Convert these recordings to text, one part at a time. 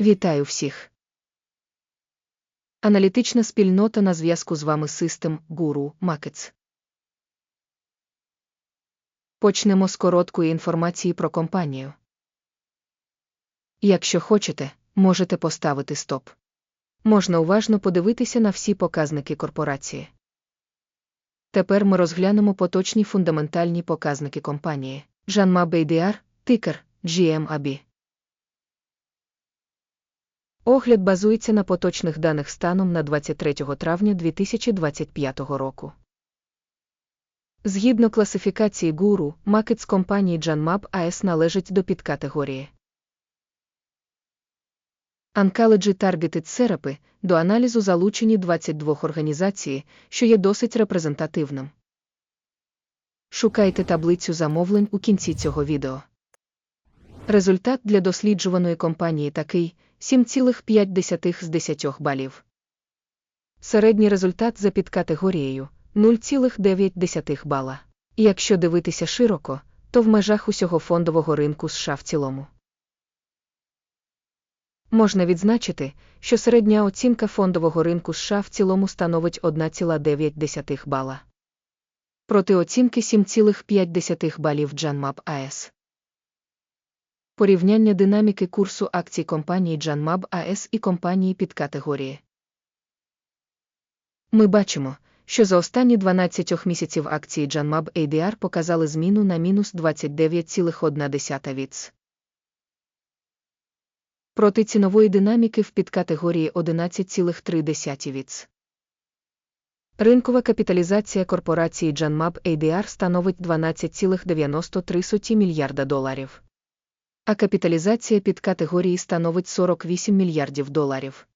Вітаю всіх! Аналітична спільнота на зв'язку з вами System Guru Markets. Почнемо з короткої інформації про компанію. Якщо хочете, можете поставити стоп. Можна уважно подивитися на всі показники корпорації. Тепер ми розглянемо поточні фундаментальні показники компанії. Жанма Бейдіар, тикер, GMAB. Огляд базується на поточних даних станом на 23 травня 2025 року. Згідно класифікації гуру, макет з компанії Janmab AS належить до підкатегорії. Oncology Targeted Therapy до аналізу залучені 22 організацій, що є досить репрезентативним. Шукайте таблицю замовлень у кінці цього відео. Результат для досліджуваної компанії такий 7,5 з 10 балів. Середній результат за підкатегорією 0,9 бала. Якщо дивитися широко, то в межах усього фондового ринку США в цілому. Можна відзначити, що середня оцінка фондового ринку США в цілому становить 1,9 бала. Проти оцінки 7,5 балів Janmab AS. Порівняння динаміки курсу акцій компанії Janmab AS і компанії під категорії. Ми бачимо, що за останні 12 місяців акції Janmab ADR показали зміну на мінус 29,1 віц. Проти цінової динаміки в підкатегорії 11,3 віц. Ринкова капіталізація корпорації Janmab ADR становить 12,93 мільярда доларів. А капіталізація під категорії становить 48 мільярдів доларів.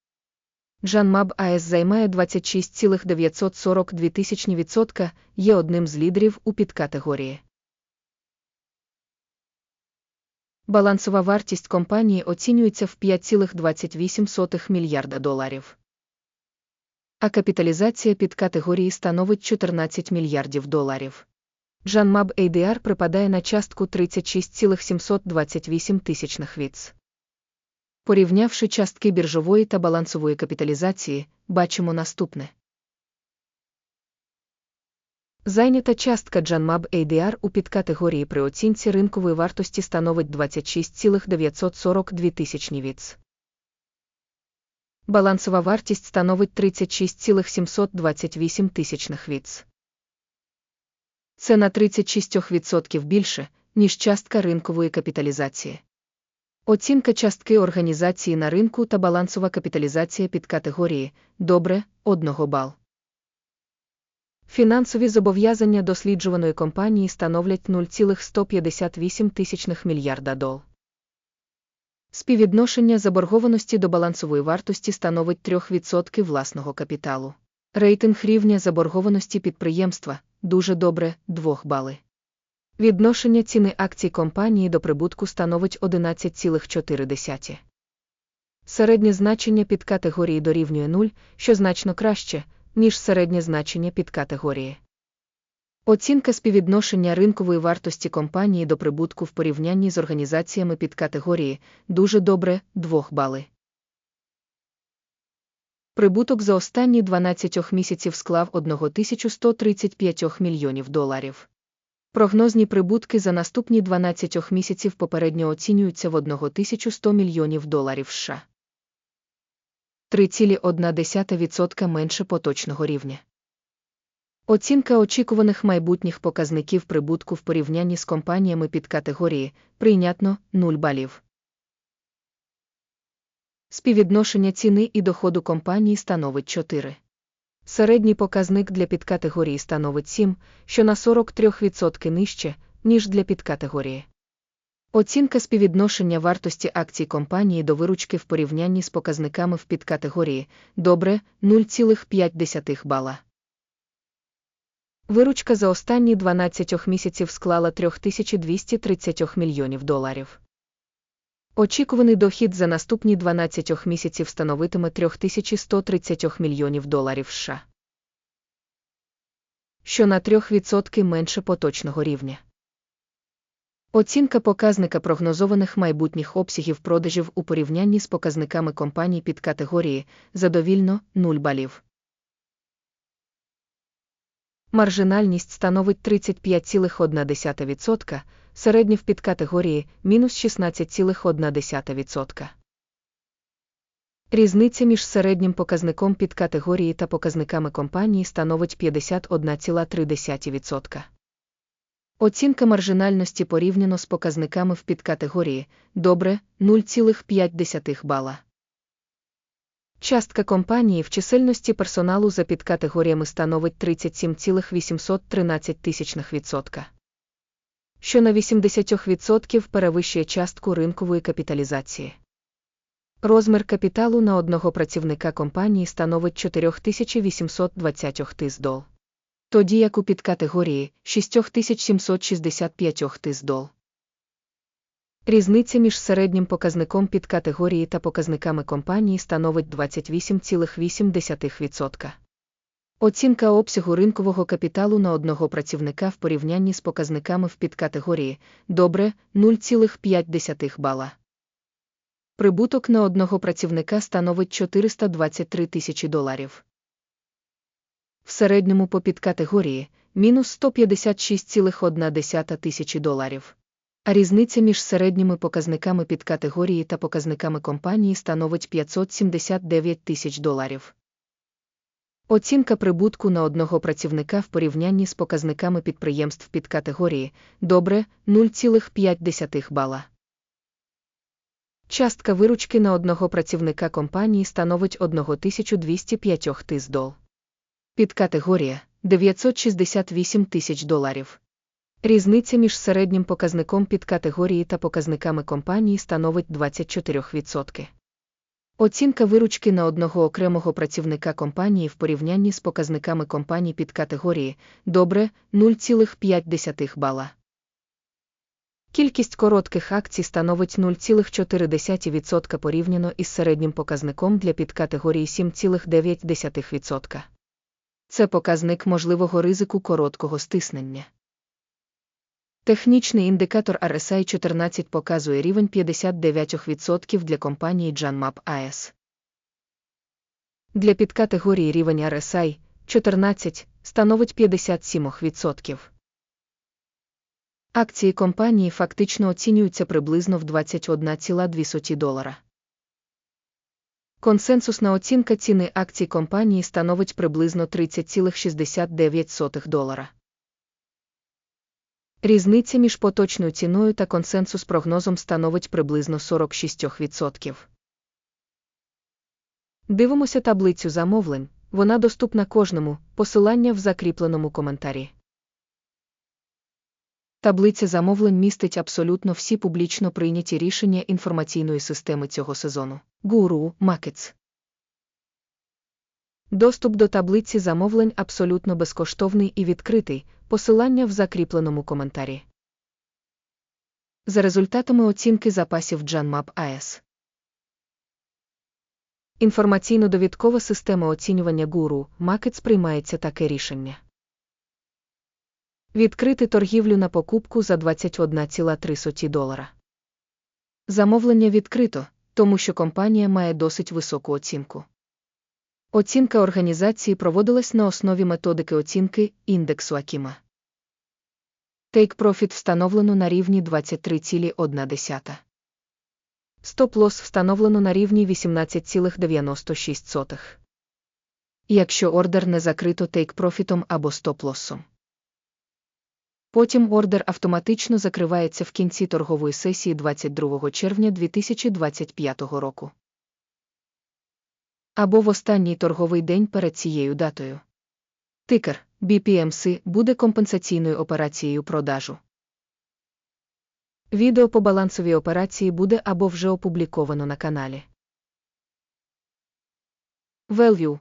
Janmab AS займає 26,942%, є одним з лідерів у підкатегорії. Балансова вартість компанії оцінюється в 5,28 мільярда доларів. А капіталізація під категорії становить 14 мільярдів доларів. Жанмаб ADR припадає на частку 36,728 тисячних віц. Порівнявши частки біржової та балансової капіталізації, бачимо наступне. Зайнята частка Janmab ADR у підкатегорії при оцінці ринкової вартості становить 26,942 тисячні віц. Балансова вартість становить 36,728 тисячних віц. Це на 36% більше, ніж частка ринкової капіталізації. Оцінка частки організації на ринку та балансова капіталізація під категорії добре 1 бал. Фінансові зобов'язання досліджуваної компанії становлять 0,158 тисячних мільярда дол. Співвідношення заборгованості до балансової вартості становить 3% власного капіталу. Рейтинг рівня заборгованості підприємства дуже добре 2 бали. Відношення ціни акцій компанії до прибутку становить 11,4. Середнє значення під категорії дорівнює 0, що значно краще, ніж середнє значення під категорії. Оцінка співвідношення ринкової вартості компанії до прибутку в порівнянні з організаціями під категорії дуже добре 2 бали. Прибуток за останні 12 місяців склав 1135 мільйонів доларів. Прогнозні прибутки за наступні 12 місяців попередньо оцінюються в 1100 мільйонів доларів США. 3,1% менше поточного рівня. Оцінка очікуваних майбутніх показників прибутку в порівнянні з компаніями під категорії прийнятно 0 балів. Співвідношення ціни і доходу компанії становить 4. Середній показник для підкатегорії становить 7, що на 43% нижче, ніж для підкатегорії. Оцінка співвідношення вартості акцій компанії до виручки в порівнянні з показниками в підкатегорії добре 0,5 бала. Виручка за останні 12 місяців склала 3230 мільйонів доларів. Очікуваний дохід за наступні 12 місяців становитиме 3130 мільйонів доларів США. Що на 3% менше поточного рівня. Оцінка показника прогнозованих майбутніх обсягів продажів у порівнянні з показниками компаній під категорії задовільно 0 балів. Маржинальність становить 35,1%, середня в підкатегорії мінус 16,1%. Різниця між середнім показником підкатегорії та показниками компанії становить 51,3%. Оцінка маржинальності порівняно з показниками в підкатегорії добре 0,5 бала. Частка компанії в чисельності персоналу за підкатегоріями становить 37,813%, що на 80% перевищує частку ринкової капіталізації. Розмір капіталу на одного працівника компанії становить 4820 тисдол. Тоді як у підкатегорії 6765 тисдол. Різниця між середнім показником підкатегорії та показниками компанії становить 28,8%. Оцінка обсягу ринкового капіталу на одного працівника в порівнянні з показниками в підкатегорії добре 0,5 бала. Прибуток на одного працівника становить 423 тисячі доларів. В середньому по підкатегорії мінус 156,1 тисячі доларів. А різниця між середніми показниками підкатегорії та показниками компанії становить 579 тисяч доларів. Оцінка прибутку на одного працівника в порівнянні з показниками підприємств підкатегорії добре 0,5 бала. Частка виручки на одного працівника компанії становить 1205 тисдол. Підкатегорія 968 тисяч доларів. Різниця між середнім показником підкатегорії та показниками компанії становить 24%. Оцінка виручки на одного окремого працівника компанії в порівнянні з показниками компаній підкатегорії добре 0,5 бала. Кількість коротких акцій становить 0,4% порівняно із середнім показником для підкатегорії 7,9%. Це показник можливого ризику короткого стиснення. Технічний індикатор RSI 14 показує рівень 59% для компанії JanMap AS. Для підкатегорії рівень RSI 14 становить 57%. Акції компанії фактично оцінюються приблизно в 21,2 долара. Консенсусна оцінка ціни акцій компанії становить приблизно 30,69 долара. Різниця між поточною ціною та консенсус прогнозом становить приблизно 46%. Дивимося таблицю замовлень, вона доступна кожному, посилання в закріпленому коментарі. Таблиця замовлень містить абсолютно всі публічно прийняті рішення інформаційної системи цього сезону. Guru Markets. Доступ до таблиці замовлень абсолютно безкоштовний і відкритий, посилання в закріпленому коментарі. За результатами оцінки запасів JanMap AS. Інформаційно-довідкова система оцінювання Guru Markets приймається таке рішення. Відкрити торгівлю на покупку за 21,3 долара. Замовлення відкрито, тому що компанія має досить високу оцінку. Оцінка організації проводилась на основі методики оцінки індексу Акіма. Take Profit встановлено на рівні 23,1. Стоп-лосс встановлено на рівні 18,96. Якщо ордер не закрито Profit або стоп-лоссом. Потім ордер автоматично закривається в кінці торгової сесії 22 червня 2025 року. Або в останній торговий день перед цією датою. Тикер BPMC буде компенсаційною операцією продажу. Відео по балансовій операції буде або вже опубліковано на каналі. Value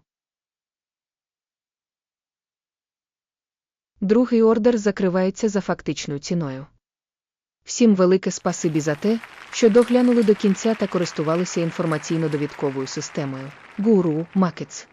Другий ордер закривається за фактичною ціною. Всім велике спасибі за те, що доглянули до кінця та користувалися інформаційно-довідковою системою Guru Markets.